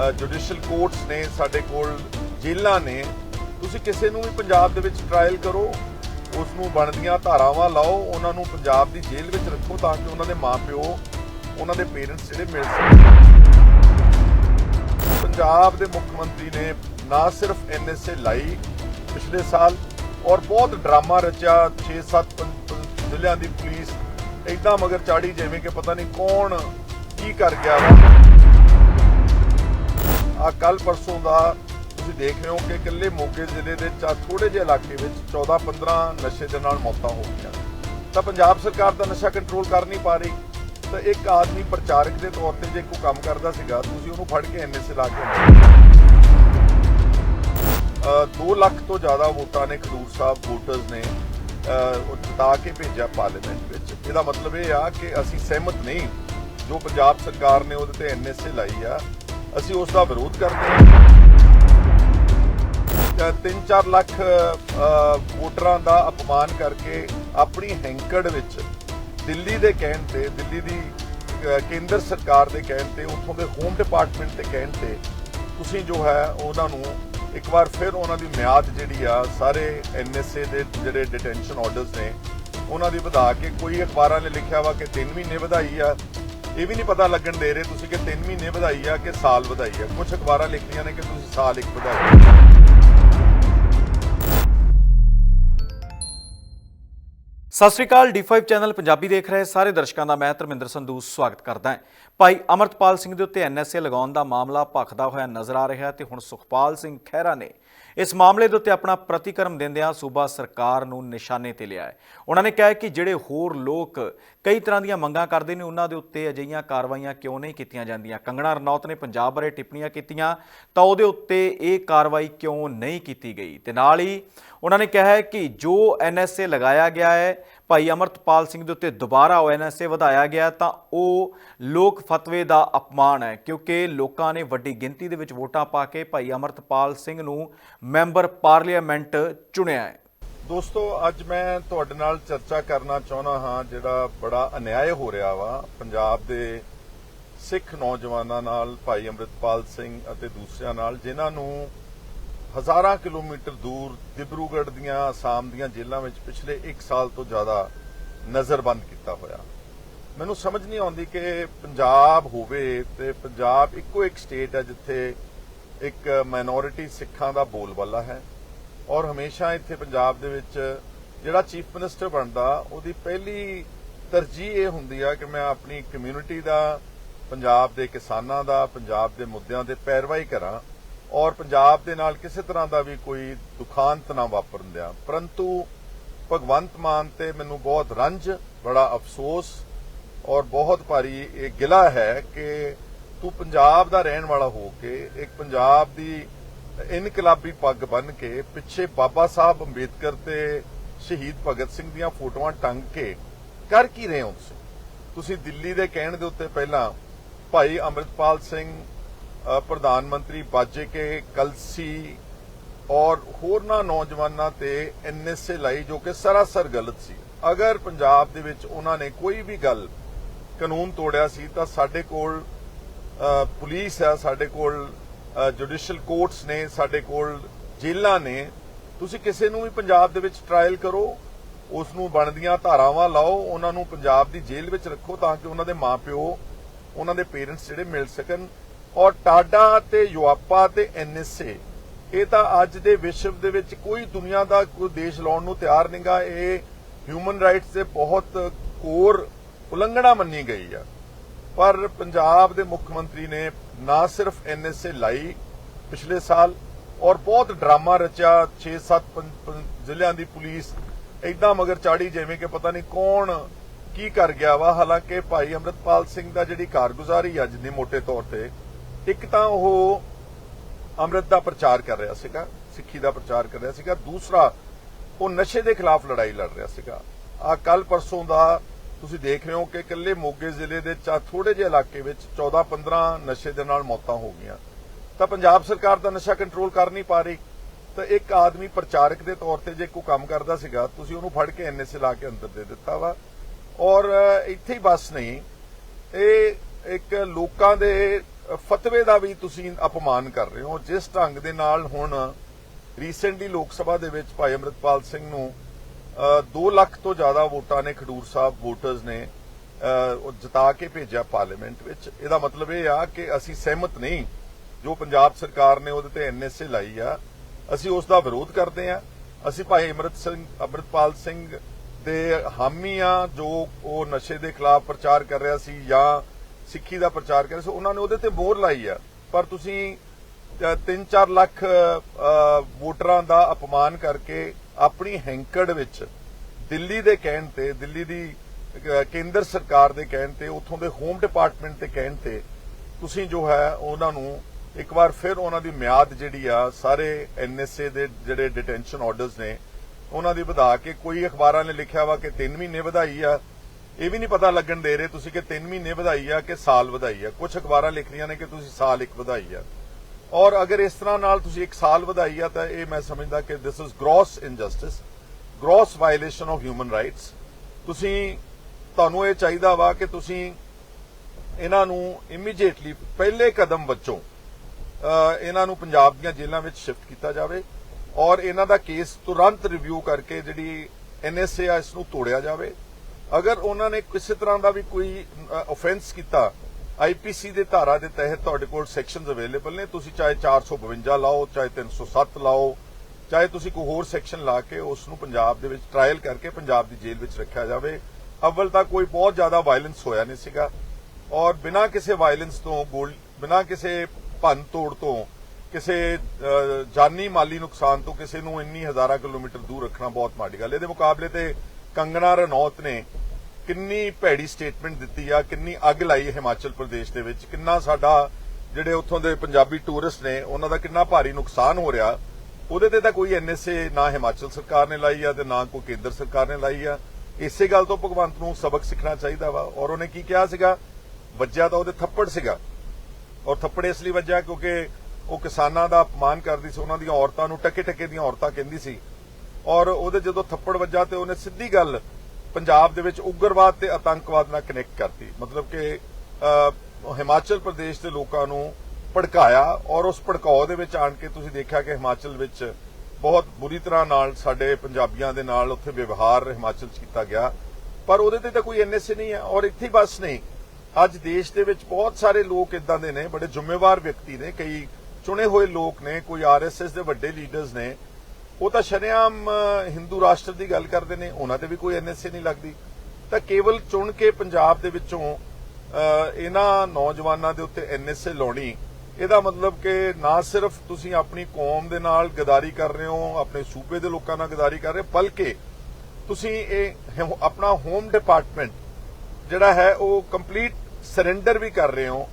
Judicial courts ਨੇ, ਸਾਡੇ ਕੋਲ ਜੇਲ੍ਹਾਂ ਨੇ, ਤੁਸੀਂ ਕਿਸੇ ਨੂੰ ਵੀ ਪੰਜਾਬ ਦੇ ਵਿੱਚ ਟ੍ਰਾਇਲ ਕਰੋ ਉਸ ਨੂੰ ਬਣਦੀਆਂ ਧਾਰਾਵਾਂ ਲਾਓ, ਉਹਨਾਂ ਨੂੰ ਪੰਜਾਬ ਦੀ ਜੇਲ੍ਹ ਵਿੱਚ ਰੱਖੋ ਤਾਂ ਕਿ ਉਹਨਾਂ ਦੇ ਮਾਪਿਓ, ਉਹਨਾਂ ਦੇ ਪੇਰੈਂਟਸ ਜਿਹੜੇ ਮਿਲ ਸਕਣ। ਪੰਜਾਬ ਦੇ ਮੁੱਖ ਮੰਤਰੀ ਨੇ ਨਾ ਸਿਰਫ ਐਨਐਸਏ ਲਾਈ ਪਿਛਲੇ ਸਾਲ ਔਰ ਬਹੁਤ ਡਰਾਮਾ ਰਚਿਆ 6-7 ਜ਼ਿਲ੍ਹਿਆਂ ਦੀ ਪੁਲਿਸ ਇਦਾਂ ਮਗਰ ਚਾੜੀ, ਜਿਵੇਂ ਕਿ ਪਤਾ ਨਹੀਂ ਕੌਣ ਕੀ ਕਰ ਗਿਆ ਵਾ। ਆ ਕੱਲ ਪਰਸੋਂ ਦਾ ਤੁਸੀਂ ਦੇਖ ਰਹੇ ਹੋ ਕਿ ਇਕੱਲੇ ਮੋਗੇ ਜ਼ਿਲ੍ਹੇ ਦੇ ਚਾ ਥੋੜੇ ਜਿਹੇ ਇਲਾਕੇ ਵਿੱਚ 14-15 ਨਸ਼ੇ ਦੇ ਨਾਲ ਮੌਤਾਂ ਹੋ ਗਈਆਂ। ਤਾਂ ਪੰਜਾਬ ਸਰਕਾਰ ਦਾ ਨਸ਼ਾ ਕੰਟਰੋਲ ਕਰ ਨਹੀਂ ਪਾ ਰਹੀ, ਤਾਂ ਇੱਕ ਆਦਮੀ ਪ੍ਰਚਾਰਕ ਦੇ ਤੌਰ ਤੇ ਜੇ ਕੋਈ ਕੰਮ ਕਰਦਾ ਸੀਗਾ, ਤੁਸੀਂ ਉਹਨੂੰ ਫੜ ਕੇ ਐਨਐਸਏ ਲਾ ਕੇ ਅ 2 ਲੱਖ ਤੋਂ ਜ਼ਿਆਦਾ ਵੋਟਾਂ ਨੇ ਖਡੂਰ ਸਾਹਿਬ ਵੋਟਰਸ ਨੇ ਉਹ ਜਿਤਾ ਕੇ ਭੇਜਿਆ ਪਾਰਲੀਮੈਂਟ ਵਿੱਚ। ਇਹਦਾ ਮਤਲਬ ਇਹ ਆ ਕਿ ਅਸੀਂ ਸਹਿਮਤ ਨਹੀਂ। ਜੋ ਪੰਜਾਬ ਸਰਕਾਰ ਨੇ ਉਹਦੇ ਤੇ ਐਨਐਸਏ ਲਾਈ ਆ ਅਸੀਂ ਉਸ ਦਾ ਵਿਰੋਧ ਕਰਦੇ ਹਾਂ। 3-4 ਲੱਖ ਵੋਟਰਾਂ ਦਾ ਅਪਮਾਨ ਕਰਕੇ ਆਪਣੀ ਹੈਂਕੜ ਵਿੱਚ ਦਿੱਲੀ ਦੇ ਕਹਿਣ ਤੇ, ਦਿੱਲੀ ਦੀ ਕੇਂਦਰ ਸਰਕਾਰ ਦੇ ਕਹਿਣ ਤੇ, ਉੱਥੋਂ ਦੇ ਹੋਮ ਡਿਪਾਰਟਮੈਂਟ ਦੇ ਕਹਿਣ ਤੇ ਤੁਸੀਂ ਜੋ ਹੈ ਉਹਨਾਂ ਨੂੰ ਇੱਕ ਵਾਰ ਫਿਰ ਉਹਨਾਂ ਦੀ ਮਿਆਦ ਜਿਹੜੀ ਆ, ਸਾਰੇ ਐਨਐਸਏ ਦੇ ਜਿਹੜੇ ਡਿਟੈਂਸ਼ਨ ਆਰਡਰਸ ਨੇ, ਉਹਨਾਂ ਦੀ ਵਧਾ ਕੇ ਕੋਈ ਅਖਬਾਰਾਂ ਨੇ ਲਿਖਿਆ ਵਾ ਕਿ 3 ਮਹੀਨੇ ਵਧਾਈ ਆ ਇਹ ਵੀ ਨਹੀਂ ਪਤਾ ਲੱਗਣ ਦੇ ਰਹੇ ਤੁਸੀਂ ਕਿ 3 ਮਹੀਨੇ ਵਧਾਈ ਆ ਕਿ ਸਾਲ ਵਧਾਈ ਆ। ਕੁਝ ਅਖਬਾਰਾਂ ਲਿਖਦੀਆਂ ਨੇ ਕਿ ਤੁਸੀਂ ਸਾਲ ਇੱਕ ਵਧਾਈ ਸਤਿ ਸ਼੍ਰੀ ਅਕਾਲ D5 ਚੈਨਲ ਪੰਜਾਬੀ ਦੇਖ ਰਹੇ ਸਾਰੇ ਦਰਸ਼ਕਾਂ ਦਾ ਮੈਂ ਧਰਮਿੰਦਰ ਸੰਧੂ ਸਵਾਗਤ ਕਰਦਾ ਹਾਂ। ਭਾਈ ਅਮਰਤਪਾਲ ਸਿੰਘ ਦੇ ਉੱਤੇ ਐਨਐਸਏ ਲਗਾਉਣ ਦਾ ਮਾਮਲਾ ਭਖਦਾ ਹੋਇਆ ਨਜ਼ਰ ਆ ਰਿਹਾ ਤੇ ਹੁਣ ਸੁਖਪਾਲ ਸਿੰਘ ਖਹਿਰਾ ਨੇ ਇਸ ਮਾਮਲੇ ਦੇ ਉੱਤੇ ਆਪਣਾ ਪ੍ਰਤੀਕਰਮ ਦਿੰਦਿਆਂ ਸੂਬਾ ਸਰਕਾਰ ਨੂੰ ਨਿਸ਼ਾਨੇ ਤੇ ਲਿਆ ਹੈ। ਉਹਨਾਂ ਨੇ ਕਿਹਾ ਕਿ ਜਿਹੜੇ ਹੋਰ ਲੋਕ ਕਈ ਤਰ੍ਹਾਂ ਦੀਆਂ ਮੰਗਾਂ ਕਰਦੇ ਨੇ, ਉਹਨਾਂ ਦੇ ਉੱਤੇ ਅਜਿਹੀਆਂ ਕਾਰਵਾਈਆਂ ਕਿਉਂ ਨਹੀਂ ਕੀਤੀਆਂ ਜਾਂਦੀਆਂ? ਕੰਗਣਾ ਰਣੌਤ ਨੇ ਪੰਜਾਬ ਬਾਰੇ ਟਿੱਪਣੀਆਂ ਕੀਤੀਆਂ, ਤਾਂ ਉਹਦੇ ਉੱਤੇ ਇਹ ਕਾਰਵਾਈ ਕਿਉਂ ਨਹੀਂ ਕੀਤੀ ਗਈ? ਤੇ ਨਾਲ ਹੀ ਉਹਨਾਂ ਨੇ ਕਿਹਾ ਹੈ ਕਿ ਜੋ ਐਨਐਸਏ ਲਗਾਇਆ ਗਿਆ ਹੈ, ਭਾਈ ਅਮਰਤਪਾਲ ਸਿੰਘ ਦੇ ਉੱਤੇ ਦੁਬਾਰਾ ਉਹ ਐਨਐਸਏ ਵਧਾਇਆ ਗਿਆ, ਤਾਂ ਉਹ ਲੋਕ ਫਤਵੇ ਦਾ ਅਪਮਾਨ ਹੈ, ਕਿਉਂਕਿ ਲੋਕਾਂ ਨੇ ਵੱਡੀ ਗਿਣਤੀ ਦੇ ਵਿੱਚ ਵੋਟਾਂ ਪਾ ਕੇ ਭਾਈ ਅਮਰਤਪਾਲ ਸਿੰਘ ਨੂੰ ਮੈਂਬਰ ਪਾਰਲੀਮੈਂਟ ਚੁਣਿਆ ਹੈ। ਦੋਸਤੋ, ਅੱਜ ਮੈਂ ਤੁਹਾਡੇ ਨਾਲ ਚਰਚਾ ਕਰਨਾ ਚਾਹੁੰਦਾ ਹਾਂ, ਜਿਹੜਾ ਬੜਾ ਅਨਿਆਏ ਹੋ ਰਿਹਾ ਵਾ, ਪੰਜਾਬ ਦੇ ਸਿੱਖ ਨੌਜਵਾਨਾਂ ਨਾਲ, ਭਾਈ ਅੰਮ੍ਰਿਤਪਾਲ ਸਿੰਘ ਅਤੇ ਦੂਸਰਿਆਂ ਨਾਲ, ਜਿਨ੍ਹਾਂ ਨੂੰ ਹਜ਼ਾਰਾਂ ਕਿਲੋਮੀਟਰ ਦੂਰ ਦਿਬਰੂਗੜ੍ਹ ਦੀਆਂ ਆਸਾਮ ਦੀਆਂ ਜੇਲ੍ਹਾਂ ਵਿੱਚ ਪਿਛਲੇ 1 ਸਾਲ ਤੋਂ ਜ਼ਿਆਦਾ ਨਜ਼ਰਬੰਦ ਕੀਤਾ ਹੋਇਆ। ਮੈਨੂੰ ਸਮਝ ਨਹੀਂ ਆਉਂਦੀ ਕਿ ਪੰਜਾਬ ਹੋਵੇ ਤੇ ਪੰਜਾਬ ਇੱਕੋ ਇੱਕ ਸਟੇਟ ਹੈ ਜਿੱਥੇ ਇੱਕ ਮਾਈਨੋਰਿਟੀ ਸਿੱਖਾਂ ਦਾ ਬੋਲਬਾਲਾ ਹੈ ਔਰ ਹਮੇਸ਼ਾ ਇੱਥੇ ਪੰਜਾਬ ਦੇ ਵਿੱਚ ਜਿਹੜਾ ਚੀਫ ਮਿਨਿਸਟਰ ਬਣਦਾ, ਉਹਦੀ ਪਹਿਲੀ ਤਰਜੀਹ ਇਹ ਹੁੰਦੀ ਆ ਕਿ ਮੈਂ ਆਪਣੀ ਕਮਿਊਨਿਟੀ ਦਾ, ਪੰਜਾਬ ਦੇ ਕਿਸਾਨਾਂ ਦਾ, ਪੰਜਾਬ ਦੇ ਮੁੱਦਿਆਂ ਤੇ ਪੈਰਵਾਈ ਕਰਾਂ। ਔਰ ਪੰਜਾਬ ਦੇ ਨਾਲ ਕਿਸੇ ਤਰ੍ਹਾਂ ਦਾ ਵੀ ਕੋਈ ਦੁਖਾਂਤ ਨਾ ਵਾਪਰਨ ਦਿਆ ਪਰੰਤੂ ਭਗਵੰਤ ਮਾਨ ਤੇ ਮੈਨੂੰ ਬਹੁਤ ਰੰਜ, ਬੜਾ ਅਫਸੋਸ ਔਰ ਬਹੁਤ ਭਾਰੀ ਇਹ ਗਿਲਾ ਹੈ ਕਿ ਤੂੰ ਪੰਜਾਬ ਦਾ ਰਹਿਣ ਵਾਲਾ ਹੋ ਕੇ ਇੱਕ ਪੰਜਾਬ ਦੀ ਇਨਕਲਾਬੀ ਪੱਗ ਬੰਨ ਕੇ ਪਿੱਛੇ ਬਾਬਾ ਸਾਹਿਬ ਅੰਬੇਦਕਰ ਤੇ ਸ਼ਹੀਦ ਭਗਤ ਸਿੰਘ ਦੀਆਂ ਫੋਟੋਆਂ ਟੰਗ ਕੇ ਕਰ ਕੀ ਰਹੇ ਹੋ ਤੁਸੀਂ? ਤੁਸੀਂ ਦਿੱਲੀ ਦੇ ਕਹਿਣ ਦੇ ਉੱਤੇ ਪਹਿਲਾਂ ਭਾਈ ਅੰਮ੍ਰਿਤਪਾਲ ਸਿੰਘ ਪ੍ਰਧਾਨ ਮੰਤਰੀ ਬਾਜੇ ਕੇ ਕਲਸੀ ਔਰ ਹੋਰਨਾਂ ਨੌਜਵਾਨਾਂ ਤੇ ਐਨਐਸਏ ਲਾਈ ਜੋ ਕਿ ਸਰਾਸਰ ਗਲਤ ਸੀ। ਅਗਰ ਪੰਜਾਬ ਦੇ ਵਿੱਚ ਉਹਨਾਂ ਨੇ ਕੋਈ ਵੀ ਗੱਲ ਕਾਨੂੰਨ ਤੋੜਿਆ ਸੀ ਤਾਂ ਸਾਡੇ ਕੋਲ ਪੁਲਿਸ ਹੈ, ਸਾਡੇ ਕੋਲ ਜੁਡੀਸ਼ੀਅਲ ਕੋਰਟਸ ਨੇ, ਸਾਡੇ ਕੋਲ ਜੇਲ੍ਹਾਂ ਨੇ। ਤੁਸੀਂ ਕਿਸੇ ਨੂੰ ਵੀ ਪੰਜਾਬ ਦੇ ਵਿੱਚ ਟ੍ਰਾਇਲ ਕਰੋ ਉਸ ਨੂੰ ਬਣਦੀਆਂ ਧਾਰਾਵਾਂ ਲਾਓ, ਉਹਨਾਂ ਨੂੰ ਪੰਜਾਬ ਦੀ ਜੇਲ੍ਹ ਵਿੱਚ ਰੱਖੋ ਤਾਂ ਕਿ ਉਹਨਾਂ ਦੇ ਮਾਪਿਓ, ਉਹਨਾਂ ਦੇ ਪੇਰੈਂਟਸ ਜਿਹੜੇ ਮਿਲ ਸਕਣ। ਔਰ ਟਾਡਾ ਤੇ ਯੂਆਪਾ ਤੇ ਐਨਐਸਏ, ਇਹ ਤਾਂ ਅੱਜ ਦੇ ਵਿਸ਼ਵ ਦੇ ਵਿੱਚ ਕੋਈ ਦੁਨੀਆ ਦਾ, ਕੋਈ ਦੇਸ਼ ਲਾਉਣ ਨੂੰ ਤਿਆਰ ਨਹੀਂਗਾ ਇਹ ਹਿਊਮਨ ਰਾਈਟਸ ਦੇ ਬਹੁਤ ਕੋਰ ਉਲੰਘਣਾ ਮੰਨੀ ਗਈ ਆ। ਪਰ ਪੰਜਾਬ ਦੇ ਮੁੱਖ ਮੰਤਰੀ ਨੇ ਨਾ ਸਿਰਫ ਐਨਐਸਏ ਲਾਈ ਪਿਛਲੇ ਸਾਲ, ਔਰ ਬਹੁਤ ਡਰਾਮਾ ਰਚਿਆ। 6-7 ਜ਼ਿਲ੍ਹਿਆਂ ਦੀ ਪੁਲਿਸ ਇਦਾਂ ਮਗਰ ਚਾੜੀ, ਜਿਵੇਂ ਕਿ ਪਤਾ ਨਹੀਂ ਕੌਣ ਕੀ ਕਰ ਗਿਆ ਵਾ। ਹਾਲਾਂਕਿ ਭਾਈ ਅੰਮ੍ਰਿਤਪਾਲ ਸਿੰਘ ਦਾ ਜਿਹੜੀ ਕਾਰਗੁਜ਼ਾਰੀ ਆ ਜਿੰਨੀ ਮੋٹے ਤੌਰ ਤੇ ਇੱਕ ਤਾਂ ਉਹ ਅੰਮ੍ਰਿਤ ਦਾ ਪ੍ਰਚਾਰ ਕਰ ਰਿਹਾ ਸੀਗਾ, ਸਿੱਖੀ ਦਾ ਪ੍ਰਚਾਰ ਕਰ ਰਿਹਾ ਸੀਗਾ। ਦੂਸਰਾ, ਉਹ ਨਸ਼ੇ ਦੇ ਖਿਲਾਫ ਲੜਾਈ ਲੜ ਰਿਹਾ ਸੀਗਾ। ਆ ਕੱਲ ਪਰਸੋਂ ਦਾ ਤੁਸੀਂ ਦੇਖ ਰਹੇ ਹੋ ਕਿ ਇਕੱਲੇ ਮੋਗੇ ਜ਼ਿਲ੍ਹੇ ਦੇ ਚਾ ਥੋੜੇ ਜਿਹੇ ਇਲਾਕੇ ਵਿੱਚ 14-15 ਨਸ਼ੇ ਦੇ ਨਾਲ ਮੌਤਾਂ ਹੋ ਗਈਆਂ। ਤਾਂ ਪੰਜਾਬ ਸਰਕਾਰ ਦਾ ਨਸ਼ਾ ਕੰਟਰੋਲ ਕਰ ਨਹੀਂ ਪਾ ਰਹੀ। ਤਾਂ ਇੱਕ ਆਦਮੀ ਪ੍ਰਚਾਰਕ ਦੇ ਤੌਰ ਤੇ ਜੇ ਕੋਈ ਕੰਮ ਕਰਦਾ ਸੀਗਾ, ਤੁਸੀਂ ਉਹਨੂੰ ਫੜ ਕੇ ਐਨਐਸਏ ਲਾ ਕੇ ਅੰਦਰ ਦੇ ਦਿੱਤਾ ਵਾ। ਔਰ ਇੱਥੇ ਹੀ ਬਸ ਨਹੀਂ, ਇਹ ਇੱਕ ਲੋਕਾਂ ਦੇ ਫਤਵੇ ਦਾ ਵੀ ਤੁਸੀਂ ਅਪਮਾਨ ਕਰ ਰਹੇ ਹੋ। ਜਿਸ ਢੰਗ ਦੇ ਨਾਲ ਹੁਣ ਰੀਸੈਂਟਲੀ ਲੋਕ ਸਭਾ ਦੇ ਵਿੱਚ ਭਾਈ ਅਮਰਿਤਪਾਲ ਸਿੰਘ ਨੂੰ 2 ਲੱਖ ਤੋਂ ਜ਼ਿਆਦਾ ਵੋਟਾਂ ਨੇ ਖਡੂਰ ਸਾਹਿਬ ਵੋਟਰਸ ਨੇ ਅਹ, ਜਿਤਾ ਕੇ ਭੇਜਿਆ ਪਾਰਲੀਮੈਂਟ ਵਿੱਚ। ਇਹਦਾ ਮਤਲਬ ਇਹ ਆ ਕਿ ਅਸੀਂ ਸਹਿਮਤ ਨਹੀਂ। ਜੋ ਪੰਜਾਬ ਸਰਕਾਰ ਨੇ ਉਹਦੇ ਤੇ ਐਨਐਸਏ ਲਾਈ ਆ ਅਸੀਂ ਉਸ ਦਾ ਵਿਰੋਧ ਕਰਦੇ ਆ। ਅਸੀਂ ਭਾਈ ਅਮਰਿਤ ਸਿੰਘ ਅਮਰਿਤਪਾਲ ਸਿੰਘ ਦੇ ਹਾਮੀ ਆ ਜੋ ਉਹ ਨਸ਼ੇ ਦੇ ਖਿਲਾਫ ਪ੍ਰਚਾਰ ਕਰ ਰਿਹਾ ਸੀ ਜਾਂ ਸਿੱਖੀ ਦਾ ਪ੍ਰਚਾਰ ਕਰ। ਰਿਹਾ ਸੀ ਉਹਨਾਂ ਨੇ ਉਹਦੇ ਤੇ ਬੋਰ ਲਾਈ ਆ। ਪਰ ਤੁਸੀਂ 3-4 ਲੱਖ ਵੋਟਰਾਂ ਦਾ ਅਪਮਾਨ ਕਰਕੇ ਆਪਣੀ ਹੈਂਕੜ ਵਿੱਚ ਦਿੱਲੀ ਦੇ ਕਹਿਣ ਤੇ, ਦਿੱਲੀ ਦੀ ਕੇਂਦਰ ਸਰਕਾਰ ਦੇ ਕਹਿਣ ਤੇ, ਉਥੋਂ ਦੇ ਹੋਮ ਡਿਪਾਰਟਮੈਂਟ ਦੇ ਕਹਿਣ ਤੇ ਤੁਸੀਂ ਜੋ ਹੈ, ਉਹਨਾਂ ਨੂੰ ਇੱਕ ਵਾਰ ਫਿਰ ਉਹਨਾਂ ਦੀ ਮਿਆਦ ਜਿਹੜੀ ਆ, ਸਾਰੇ ਐਨਐਸਏ ਦੇ ਜਿਹੜੇ ਡਿਟੈਂਸ਼ਨ ਆਰਡਰਸ ਨੇ, ਉਹਨਾਂ ਦੀ ਵਧਾ ਕੇ ਕੋਈ ਅਖਬਾਰਾਂ ਨੇ ਲਿਖਿਆ ਵਾ ਕਿ 3 ਮਹੀਨੇ ਵਧਾਈ ਆ ਇਹ ਵੀ ਨਹੀਂ ਪਤਾ ਲੱਗਣ ਦੇ ਰਹੇ ਤੁਸੀਂ ਕਿ 3 ਮਹੀਨੇ ਵਧਾਈ ਆ ਕਿ ਸਾਲ ਵਧਾਈ ਆ। ਕੁਝ ਅਖਬਾਰਾਂ ਲਿਖ ਰਹੀਆਂ ਨੇ ਕਿ ਤੁਸੀਂ ਸਾਲ ਇੱਕ ਵਧਾਈ ਆ। ਔਰ ਅਗਰ ਇਸ ਤਰ੍ਹਾਂ ਨਾਲ ਤੁਸੀਂ ਇੱਕ ਸਾਲ ਵਧਾਈ ਆ ਤਾਂ ਇਹ ਮੈਂ ਸਮਝਦਾ ਕਿ this is gross injustice gross violation of human rights ਤੁਸੀਂ ਤੁਹਾਨੂੰ ਇਹ ਚਾਹੀਦਾ ਵਾ ਕਿ ਤੁਸੀਂ ਇਹਨਾਂ ਨੂੰ ਇਮੀਡੀਏਟਲੀ ਪਹਿਲੇ ਕਦਮ ਵਜੋਂ ਅਹ, ਇਹਨਾਂ ਨੂੰ ਪੰਜਾਬ ਦੀਆਂ ਜੇਲ੍ਹਾਂ ਵਿੱਚ ਸ਼ਿਫਟ ਕੀਤਾ ਜਾਵੇ ਔਰ ਇਹਨਾਂ ਦਾ ਕੇਸ ਤੁਰੰਤ ਰਿਵਿਊ ਕਰਕੇ ਜਿਹੜੀ ਐਨਐਸਏ ਆ ਇਸ ਨੂੰ ਤੋੜਿਆ ਜਾਵੇ। ਅਗਰ ਉਹਨਾਂ ਨੇ ਕਿਸੇ ਤਰ੍ਹਾਂ ਦਾ ਵੀ ਕੋਈ ਆਫੈਂਸ ਕੀਤਾ ਆਈਪੀਸੀ ਦੇ ਧਾਰਾ ਦੇ ਤਹਿਤ ਤੁਹਾਡੇ ਕੋਲ ਸੈਕਸ਼ਨਸ ਅਵੇਲੇਬਲ ਨੇ, ਤੁਸੀਂ ਚਾਹੇ 452 ਲਾਓ, ਚਾਹੇ 307 ਲਾਓ, ਚਾਹੇ ਤੁਸੀਂ ਕੋਈ ਹੋਰ ਸੈਕਸ਼ਨ ਲਾ ਕੇ ਉਸ ਨੂੰ ਪੰਜਾਬ ਦੇ ਵਿੱਚ ਟ੍ਰਾਇਲ ਕਰਕੇ ਪੰਜਾਬ ਦੀ ਜੇਲ੍ਹ ਵਿੱਚ ਰੱਖਿਆ ਜਾਵੇ, ਅਵਲ ਤਾਂ ਕੋਈ ਬਹੁਤ ਜ਼ਿਆਦਾ ਵਾਇਲੈਂਸ ਹੋਇਆ ਨਹੀਂ ਸੀਗਾ। ਔਰ ਬਿਨਾਂ ਕਿਸੇ ਵਾਇਲੈਂਸ ਤੋਂ, ਗੋਲ, ਬਿਨਾਂ ਕਿਸੇ ਭੰਨ ਤੋੜ ਤੋਂ, ਕਿਸੇ ਜਾਨੀ ਮਾਲੀ ਨੁਕਸਾਨ ਤੋਂ ਕਿਸੇ ਨੂੰ ਇੰਨੀ ਹਜ਼ਾਰਾਂ ਕਿਲੋਮੀਟਰ ਦੂਰ ਰੱਖਣਾ ਬਹੁਤ ਮਾੜੀ ਗੱਲ ਇਹਦੇ ਮੁਕਾਬਲੇ ਤੇ ਕੰਗਣਾ ਰਣੌਤ ਨੇ ਕਿੰਨੀ ਭੈੜੀ ਸਟੇਟਮੈਂਟ ਦਿੱਤੀ ਆ, ਕਿੰਨੀ ਅੱਗ ਲਾਈ ਹਿਮਾਚਲ ਪ੍ਰਦੇਸ਼ ਦੇ ਵਿੱਚ, ਕਿੰਨਾ ਸਾਡਾ ਜਿਹੜੇ ਉੱਥੋਂ ਦੇ ਪੰਜਾਬੀ ਟੂਰਿਸਟ ਨੇ, ਉਹਨਾਂ ਦਾ ਕਿੰਨਾ ਭਾਰੀ ਨੁਕਸਾਨ ਹੋ ਰਿਹਾ। ਉਹਦੇ ਤੇ ਤਾਂ ਕੋਈ ਐਨਐਸਏ ਨਾ ਹਿਮਾਚਲ ਸਰਕਾਰ ਨੇ ਲਾਈ ਆ ਤੇ ਨਾ ਕੋਈ ਕੇਂਦਰ ਸਰਕਾਰ ਨੇ ਲਾਈ ਆ। ਇਸੇ ਗੱਲ ਤੋਂ ਭਗਵੰਤ ਨੂੰ ਸਬਕ ਸਿੱਖਣਾ ਚਾਹੀਦਾ ਵਾ। ਔਰ ਉਹਨੇ ਕੀ ਕਿਹਾ ਸੀਗਾ? ਵੱਜਿਆ ਤਾਂ ਉਹਦੇ ਥੱਪੜ ਸੀਗਾ। ਔਰ ਥੱਪੜ ਇਸ ਲਈ ਵੱਜਿਆ ਕਿਉਂਕਿ ਉਹ ਕਿਸਾਨਾਂ ਦਾ ਅਪਮਾਨ ਕਰਦੀ ਸੀ। ਉਹਨਾਂ ਦੀਆਂ ਔਰਤਾਂ ਨੂੰ ਟਕੇ ਟੱਕੇ ਦੀਆਂ ਔਰਤਾਂ ਕਹਿੰਦੀ ਸੀ ਔਰ ਉਹਦੇ ਜਦੋਂ ਥੱਪੜ ਵੱਜਾ ਤੇ ਉਹਨੇ ਸਿੱਧੀ ਗੱਲ ਪੰਜਾਬ ਦੇ ਵਿੱਚ ਉਗਰਵਾਦ ਤੇ ਆਤੰਕਵਾਦ ਨਾਲ ਕਨੈਕਟ ਕਰਤੀ। ਮਤਲਬ ਕਿ ਹਿਮਾਚਲ ਪ੍ਰਦੇਸ਼ ਦੇ ਲੋਕਾਂ ਨੂੰ ਭੜਕਾਇਆ ਔਰ ਉਸ ਭੜਕਾਓ ਦੇ ਵਿੱਚ ਆਣ ਕੇ ਤੁਸੀਂ ਦੇਖਿਆ ਕਿ ਹਿਮਾਚਲ ਵਿੱਚ ਬਹੁਤ ਬੁਰੀ ਤਰ੍ਹਾਂ ਨਾਲ ਸਾਡੇ ਪੰਜਾਬੀਆਂ ਦੇ ਨਾਲ ਉੱਥੇ ਵਿਵਹਾਰ ਹਿਮਾਚਲ 'ਚ ਕੀਤਾ ਗਿਆ। ਪਰ ਉਹਦੇ ਤੇ ਤਾਂ ਕੋਈ ਐਨਐਸਏ ਨਹੀਂ ਹੈ ਔਰ ਇੱਥੇ ਬਸ ਨਹੀਂ, ਅੱਜ ਦੇਸ਼ ਦੇ ਵਿੱਚ ਬਹੁਤ ਸਾਰੇ ਲੋਕ ਇਦਾਂ ਦੇ ਨੇ, ਬੜੇ ਜ਼ਿੰਮੇਵਾਰ ਵਿਅਕਤੀ ਨੇ, ਕਈ ਚੁਣੇ ਹੋਏ ਲੋਕ ਨੇ, ਕੋਈ ਆਰਐਸਐਸ ਦੇ ਵੱਡੇ ਲੀਡਰਸ ਨੇ ਉਹ ਤਾਂ ਸ਼ਰੇਆਮ ਹਿੰਦੂ ਰਾਸ਼ਟਰ ਦੀ ਗੱਲ ਕਰਦੇ ਨੇ ਉਹਨਾਂ ਤੇ ਵੀ ਕੋਈ ਐਨਐਸਏ ਨਹੀਂ ਲੱਗਦੀ। ਤਾਂ ਕੇਵਲ ਚੁਣ ਕੇ ਪੰਜਾਬ ਦੇ ਵਿੱਚੋਂ ਅਹ, ਇਹਨਾਂ ਨੌਜਵਾਨਾਂ ਦੇ ਉੱਤੇ ਐਨਐਸਏ ਲਾਉਣੀ ਇਹਦਾ ਮਤਲਬ ਕਿ ਨਾ ਸਿਰਫ ਤੁਸੀਂ ਆਪਣੀ ਕੌਮ ਦੇ ਨਾਲ ਗਦਾਰੀ ਕਰ ਰਹੇ ਹੋ ਆਪਣੇ ਸੂਬੇ ਦੇ ਲੋਕਾਂ ਨਾਲ ਗਦਾਰੀ ਕਰ ਰਹੇ ਹੋ ਬਲਕਿ ਤੁਸੀਂ ਇਹ ਆਪਣਾ ਹੋਮ ਡਿਪਾਰਟਮੈਂਟ ਜਿਹੜਾ ਹੈ ਉਹ ਕੰਪਲੀਟ ਸਰੈਂਡਰ ਵੀ ਕਰ ਰਹੇ ਹੋ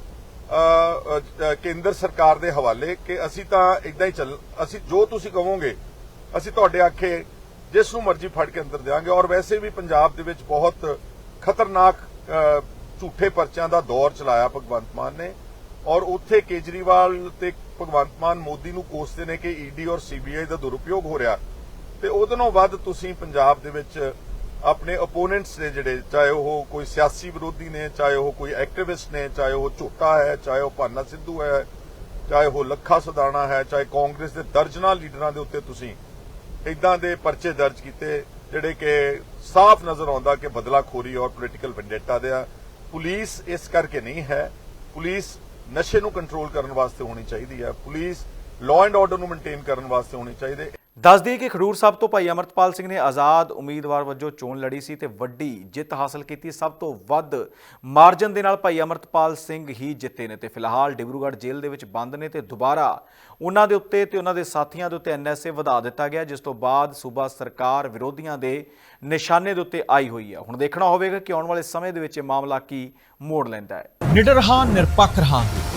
ਕੇਂਦਰ ਸਰਕਾਰ ਦੇ ਹਵਾਲੇ ਕਿ ਅਸੀਂ ਤਾਂ ਇਦਾਂ ਹੀ ਚੱਲ ਅਸੀਂ ਜੋ ਤੁਸੀਂ ਕਹੋਗੇ ਅਸੀਂ ਤੁਹਾਡੇ ਆਖੇ ਜਿਸ ਨੂੰ ਮਰਜ਼ੀ ਫੜ ਕੇ ਅੰਦਰ ਦੇਵਾਂਗੇ ਔਰ ਵੈਸੇ ਵੀ ਪੰਜਾਬ ਦੇ ਵਿੱਚ ਬਹੁਤ ਖਤਰਨਾਕ ਝੂਠੇ ਪਰਚਿਆਂ ਦਾ ਦੌਰ ਚਲਾਇਆ ਭਗਵੰਤ ਮਾਨ ਨੇ। ਔਰ ਉੱਥੇ ਕੇਜਰੀਵਾਲ ਤੇ ਭਗਵੰਤ ਮਾਨ ਮੋਦੀ ਨੂੰ ਕੋਸਦੇ ਨੇ ਕਿ ਈਡੀ ਔਰ ਸੀਬੀਆਈ ਦਾ ਦੁਰਉਪਯੋਗ ਹੋ ਰਿਹਾ। ਤੇ ਉਹਦੇ ਨਾਲੋਂ ਵੱਧ ਤੁਸੀਂ ਪੰਜਾਬ ਦੇ ਵਿੱਚ ਆਪਣੇ ਓਪੋਨੈਂਟਸ ਨੇ ਜਿਹੜੇ, ਚਾਹੇ ਉਹ ਕੋਈ ਸਿਆਸੀ ਵਿਰੋਧੀ ਨੇ, ਚਾਹੇ ਉਹ ਕੋਈ ਐਕਟਿਵਿਸਟ ਨੇ, ਚਾਹੇ ਉਹ ਝੋਟਾ ਹੈ, ਚਾਹੇ ਉਹ ਭਾਨਾ ਸਿੱਧੂ ਹੈ, ਚਾਹੇ ਉਹ ਲੱਖਾ ਸਦਾਣਾ ਹੈ, ਚਾਹੇ ਕਾਂਗਰਸ ਦੇ ਦਰਜਨਾਂ ਲੀਡਰਾਂ ਦੇ ਉੱਤੇ ਤੁਸੀਂ ਇਦਾਂ ਦੇ ਪਰਚੇ ਦਰਜ ਕੀਤੇ ਜਿਹੜੇ ਕਿ ਸਾਫ਼ ਨਜ਼ਰ ਆਉਂਦਾ ਕਿ ਬਦਲਾਖੋਰੀ ਔਰ ਪੋਲੀਟੀਕਲ ਵੈਂਡੇਟਾ ਦੇ ਆ। ਪੁਲਿਸ ਇਸ ਕਰਕੇ ਨਹੀਂ ਹੈ। ਪੁਲਿਸ ਨਸ਼ੇ ਨੂੰ ਕੰਟਰੋਲ ਕਰਨ ਵਾਸਤੇ ਹੋਣੀ ਚਾਹੀਦੀ ਹੈ ਪੁਲਿਸ ਲਾਅ ਐਂਡ ਆਰਡਰ ਨੂੰ ਮੇਨਟੇਨ ਕਰਨ ਵਾਸਤੇ ਹੋਣੀ ਚਾਹੀਦੀ। ਹੈ ਦੱਸ ਦਈਏ ਕਿ ਖਡੂਰ ਸਾਹਿਬ ਤੋਂ ਭਾਈ ਅਮਰਤਪਾਲ ਸਿੰਘ ਨੇ ਆਜ਼ਾਦ ਉਮੀਦਵਾਰ ਵਜੋਂ ਚੋਣ ਲੜੀ ਸੀ ਤੇ ਵੱਡੀ ਜਿੱਤ ਹਾਸਲ ਕੀਤੀ। ਸਭ ਤੋਂ ਵੱਧ ਮਾਰਜਨ ਦੇ ਨਾਲ ਭਾਈ ਅਮਰਤਪਾਲ ਸਿੰਘ ਹੀ ਜਿੱਤੇ ਨੇ ਤੇ ਫਿਲਹਾਲ ਡਿਬਰੂਗੜ੍ਹ ਜੇਲ੍ਹ ਦੇ ਵਿੱਚ ਬੰਦ ਨੇ ਤੇ ਦੁਬਾਰਾ ਉਹਨਾਂ ਦੇ ਉੱਤੇ ਤੇ ਉਹਨਾਂ ਦੇ ਸਾਥੀਆਂ ਦੇ ਉੱਤੇ ਐਨਐਸਏ ਵਧਾ ਦਿੱਤਾ ਗਿਆ, ਜਿਸ ਤੋਂ ਬਾਅਦ ਸੂਬਾ ਸਰਕਾਰ ਵਿਰੋਧੀਆਂ ਦੇ ਨਿਸ਼ਾਨੇ ਦੇ ਉੱਤੇ ਆਈ ਹੋਈ ਹੈ। ਹੁਣ ਦੇਖਣਾ ਹੋਵੇਗਾ ਕਿ ਆਉਣ ਵਾਲੇ ਸਮੇਂ ਦੇ ਵਿੱਚ ਇਹ ਮਾਮਲਾ ਕੀ ਮੋੜ ਲੈਂਦਾ ਹੈ। ਨਿਡਰ ਹਾਂ, ਨਿਰਪੱਖ ਰਹਾਂਗੇ।